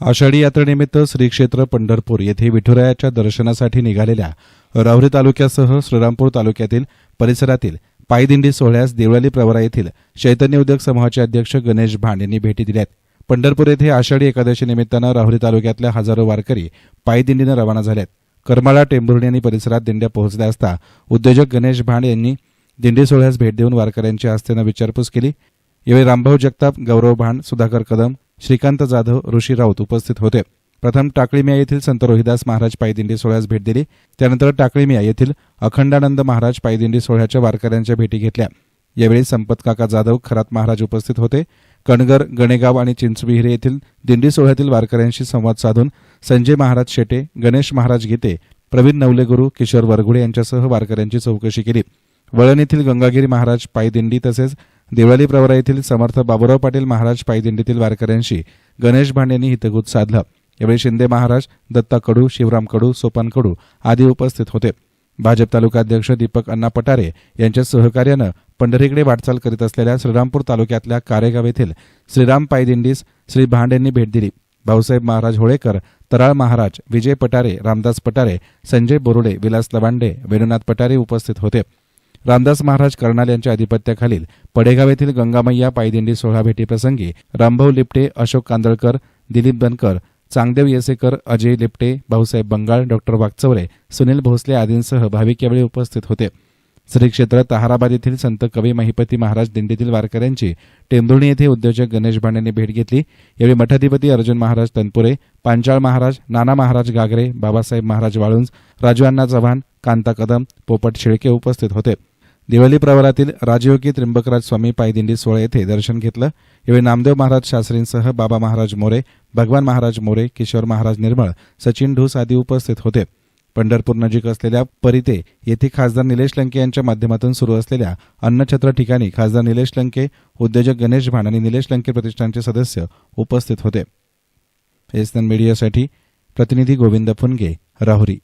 आषाढी यात्रेनिमित्त श्री क्षेत्र पंढरपूर येथे विठुरायाच्या दर्शनासाठी निघालेल्या राहुरी तालुक्यासह श्रीरामपूर तालुक्यातील परिसरातील पायदिंडी सोहळ्यास देवळाली प्रवरा येथील चैतन्य उद्योग समूहाचे अध्यक्ष गणेश भांड यांनी भेटी दिल्यात पंढरपूर येथे आषाढी एकादशी निमित्तानं राहुरी तालुक्यातल्या हजारो वारकरी पायदिंडीनं रवाना झाल्यात करमाळा टेंभुर्णी आणि परिसरात दिंड्या पोहोचल्या असता उद्योजक गणेश भांड यांनी दिंडी सोहळ्यास भेट देऊन वारकऱ्यांच्या हस्त्यानं विचारपूस केली. यावेळी रामभाऊ जगताप गौरव भान सुधाकर कदम श्रीकांत जाधव ऋषी राऊत उपस्थित होते. प्रथम टाकळीमिया येथील संत रोहिदास महाराज पायदिंडी सोहळ्यास भेट दिली. त्यानंतर टाकळीमिया येथील अखंडानंद महाराज पायदिंडी सोहळ्याच्या वारकऱ्यांच्या भेटी घेतल्या. यावेळी संपत काका जाधव खरात महाराज उपस्थित होते. कणगर गणेगाव आणि चिंचविहिरे येथील दिंडी सोहळ्यातील वारकऱ्यांशी संवाद साधून संजय महाराज शेटे गणेश महाराज गीते प्रवीण नवलेगुरू किशोर वरघुडे यांच्यासह वारकऱ्यांची चौकशी केली. वळण येथील गंगागिरी महाराज पायदिंडी तसेच देवळाली प्रवरा येथील समर्थ बाबुराव पाटील महाराज पायदिंडीतील वारकऱ्यांशी गणेश भांडेंनी हितगुत साधलं. यावेळी शिंदे महाराज दत्ता कडू शिवराम कडू सोपान कडू आदी उपस्थित होते. भाजप तालुकाध्यक्ष दीपक अण्णा पटारे यांच्या सहकार्यानं पंढरीकडे वाटचाल करीत असलेल्या श्रीरामपूर तालुक्यातल्या कारेगाव येथील श्रीराम पायदिंडीस श्री भांडेंनी भेट दिली. भाऊसाहेब महाराज होळेकर तराळ महाराज विजय पटारे रामदास पटारे संजय बोरुडे विलास लवांडे वेणुनाथ पटारे उपस्थित होते. रामदास महाराज कर्नाल यांच्या अधिपत्याखालील पडेगाव येथील गंगामय्या पायदिंडी सोहळा भेटीप्रसंगी रामभाऊ लिपटे अशोक कांदळकर दिलीप बनकर चांगदेव येसेकर अजय लिपटे भाऊसाहेब बंगाळ डॉक्टर वागचौरे सुनील भोसले आदींसह भाविक यावेळी उपस्थित होते. श्री क्षेत्र येथील संत कवी महिपती महाराज दिंडीतील वारकऱ्यांची टेंभुर्णी येथे उद्योजक गणेश भांड्यांनी भेट घेतली. यावेळी मठाधिपती अर्जुन महाराज तनपुरे पांचाळ महाराज नाना महाराज गागरे बाबासाहेब महाराज वाळुंज राजू अण्णा चव्हाण कांता कदम पोपट शेळके उपस्थित होते. दिवाळी प्रवारातील राजयोगी त्र्यंबकराज स्वामी पायदिंडी सोहळा येथे दर्शन घेतलं. यावेळी नामदेव महाराज शास्त्रींसह बाबा महाराज मोरे भगवान महाराज मोरे किशोर महाराज निर्मळ सचिन ढूस आदी उपस्थित होते. पंढरपूर नजीक असलेल्या परिते येथे खासदार निलेश लंके यांच्या माध्यमातून सुरू असलेल्या अन्नछत्र ठिकाणी खासदार निलेश लंके उद्योजक गणेश भान आणि निलेश लंके प्रतिष्ठानचे सदस्य उपस्थित होते. एसएन मीडियासाठी प्रतिनिधी गोविंद फुनगे राहुरी.